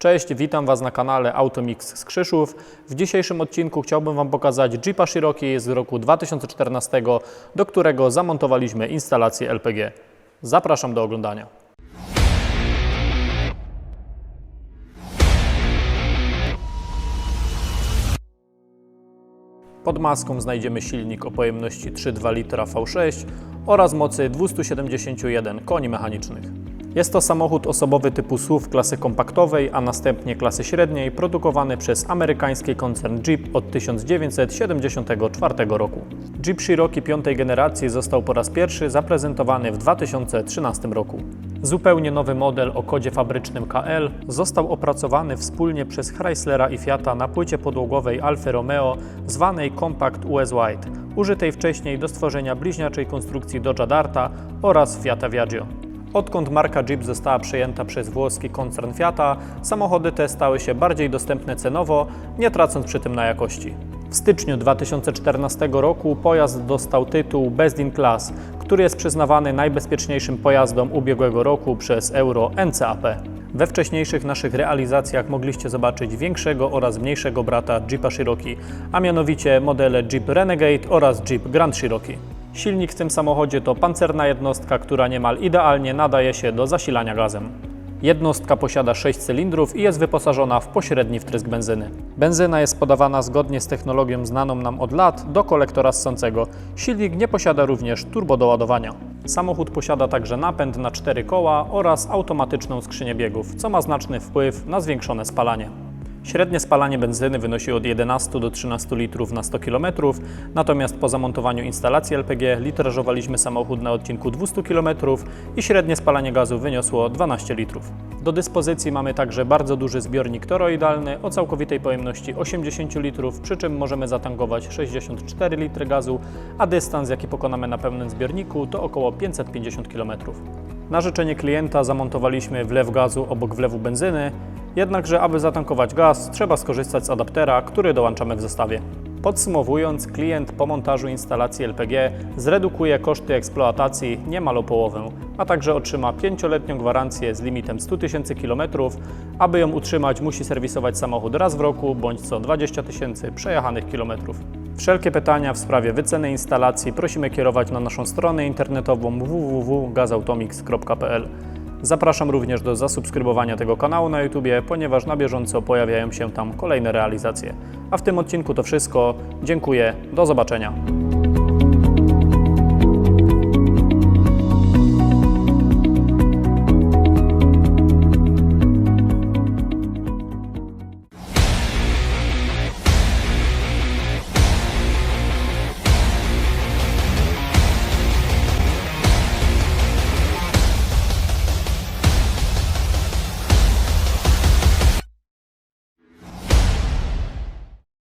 Cześć, witam Was na kanale Automix z Krzyszów. W dzisiejszym odcinku chciałbym Wam pokazać Jeepa Cherokee z roku 2014, do którego zamontowaliśmy instalację LPG. Zapraszam do oglądania. Pod maską znajdziemy silnik o pojemności 3,2 litra V6 oraz mocy 271 koni mechanicznych. Jest to samochód osobowy typu SUV klasy kompaktowej, a następnie klasy średniej, produkowany przez amerykański koncern Jeep od 1974 roku. Jeep Cherokee piątej generacji został po raz pierwszy zaprezentowany w 2013 roku. Zupełnie nowy model o kodzie fabrycznym KL został opracowany wspólnie przez Chryslera i Fiata na płycie podłogowej Alfa Romeo zwanej Compact US White, użytej wcześniej do stworzenia bliźniaczej konstrukcji Dodge'a Darta oraz Fiata Viaggio. Odkąd marka Jeep została przejęta przez włoski koncern Fiata, samochody te stały się bardziej dostępne cenowo, nie tracąc przy tym na jakości. W styczniu 2014 roku pojazd dostał tytuł Best in Class, który jest przyznawany najbezpieczniejszym pojazdom ubiegłego roku przez Euro NCAP. We wcześniejszych naszych realizacjach mogliście zobaczyć większego oraz mniejszego brata Jeepa Cherokee, a mianowicie modele Jeep Renegade oraz Jeep Grand Cherokee. Silnik w tym samochodzie to pancerna jednostka, która niemal idealnie nadaje się do zasilania gazem. Jednostka posiada 6 cylindrów i jest wyposażona w pośredni wtrysk benzyny. Benzyna jest podawana zgodnie z technologią znaną nam od lat do kolektora ssącego. Silnik nie posiada również turbodoładowania. Samochód posiada także napęd na 4 koła oraz automatyczną skrzynię biegów, co ma znaczny wpływ na zwiększone spalanie. Średnie spalanie benzyny wynosi od 11 do 13 litrów na 100 km, natomiast po zamontowaniu instalacji LPG litrażowaliśmy samochód na odcinku 200 km i średnie spalanie gazu wyniosło 12 litrów. Do dyspozycji mamy także bardzo duży zbiornik toroidalny o całkowitej pojemności 80 litrów, przy czym możemy zatankować 64 litry gazu, a dystans jaki pokonamy na pełnym zbiorniku to około 550 km. Na życzenie klienta zamontowaliśmy wlew gazu obok wlewu benzyny, jednakże aby zatankować gaz trzeba skorzystać z adaptera, który dołączamy w zestawie. Podsumowując, klient po montażu instalacji LPG zredukuje koszty eksploatacji niemal o połowę, a także otrzyma 5-letnią gwarancję z limitem 100 tysięcy km. Aby ją utrzymać musi serwisować samochód raz w roku bądź co 20 tysięcy przejechanych kilometrów. Wszelkie pytania w sprawie wyceny instalacji prosimy kierować na naszą stronę internetową www.gazautomix.pl. Zapraszam również do zasubskrybowania tego kanału na YouTube, ponieważ na bieżąco pojawiają się tam kolejne realizacje. A w tym odcinku to wszystko. Dziękuję, do zobaczenia.